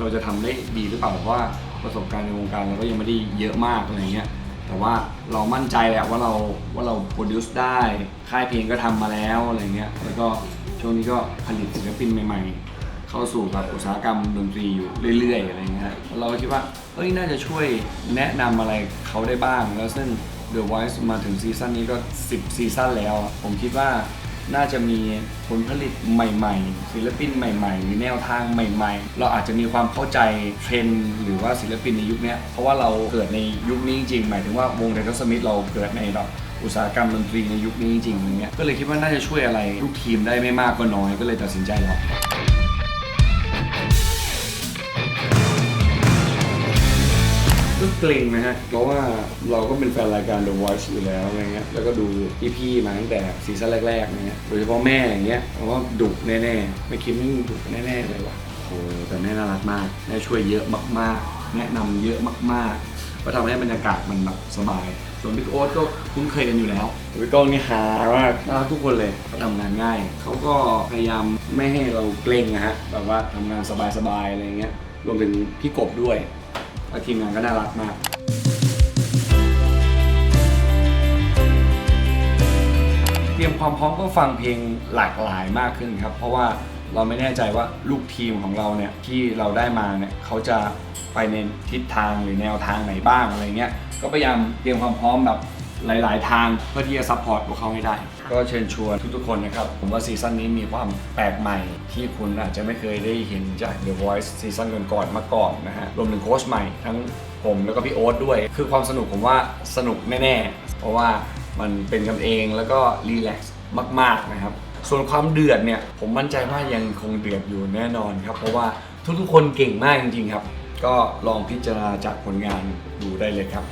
เราจะทำได้ดีหรือเปล่าเพราะว่าประสบการณ์ในวงการเราก็ยังไม่ได้เยอะมากอะไรเงี้ยแต่ว่าเรามั่นใจแหละว่าเราว่าเราโปรดิวซ์ได้ ค่ายเพลงก็ทำมาแล้วอะไรเงี้ยแล้วก็ช่วงนี้ก็ผลิตศิลปินใหม่ ๆ เข้าสู่แบบอุตสาหกรรมดนตรีอยู่เรื่อยๆอะไรเงี้ยเราคิดว่าเอ้ยน่าจะช่วยแนะนำอะไรเขาได้บ้าง แล้วซึ่ง The Voice มาถึงซีซั่นนี้ก็ 10 ซีซั่นแล้ว ผมคิดว่า น่าจะมีผลผลิตใหม่ ๆ ศิลปินใหม่ๆ มีแนวทางใหม่ ๆ เราอาจจะมีความเข้าใจเทรนด์หรือว่าศิลปินในยุคนี้เพราะว่าเราเกิดในยุคนี้จริงหมายถึงว่าวงเดนสมิธเราเกิดในแบบอุตสาหกรรมดนตรีในยุคนี้จริงๆอย่างเงี้ยก็เลยคิดว่าน่าจะช่วยอะไรลูกทีมได้ไม่มากก็น้อยก็เลยตัดสินใจรับ เกรงนะฮะ เพราะว่าเราก็เป็นแฟนรายการ The Voice อยู่แล้วอะไรเงี้ย แล้วก็ดูพี่ๆมาตั้งแต่ซีซั่นแรกๆเงี้ยโดยเฉพาะแม่อย่างเงี้ยเพราะว่าดุแน่ๆ ไม่คิดไม่ดุแน่ๆเลยว่ะโอ้แต่แม่น่ารักมากแม่ช่วยเยอะมากๆ แนะนำเยอะมากๆก็ทำให้บรรยากาศมันแบบสบาย ส่วนพี่โอ๊ตก็คุ้นเคยกันอยู่แล้วพี่ก้องนี่หามากน่ารักทุกคนเลยเขาทำงานง่าย เขาก็พยายามไม่ให้เราเกรงนะฮะแบบว่าทำงานสบายๆอะไรเงี้ยรวมถึงพี่กบด้วย และทีมงานก็น่ารักมาก เตรียมความพร้อมก็ฟังเพลงหลากหลายมากขึ้นครับ เพราะว่าเราไม่แน่ใจว่าลูกทีมของเราเนี่ยที่เราได้มาเนี่ยเขาจะไปในทิศทางหรือแนวทางไหนบ้างอะไรเงี้ยก็พยายามเตรียมความพร้อมแบบ หลาย ๆ ทางเพื่อที่จะซัพพอร์ตพวกเขาให้ได้ ก็เชิญชวนทุกๆคนนะครับ ผมว่าซีซั่นนี้มีความแปลกใหม่ ที่คุณอาจจะไม่เคยได้เห็นจาก The Voice ซีซั่นก่อนๆมาก่อนนะฮะรวมถึงโค้ชใหม่ทั้งผมแล้วก็พี่โอ๊ตด้วย คือความสนุกผมว่าสนุกแน่ๆ เพราะว่ามันเป็นกันเองแล้วก็รีแลกซ์มาก ๆ นะครับ ส่วนความเดือดเนี่ย ผมมั่นใจว่ายังคงเดือดอยู่แน่นอนครับ เพราะว่าทุกๆ คนเก่งมากจริงๆครับ ก็ลองพิจารณาจากผลงานดูได้เลยครับ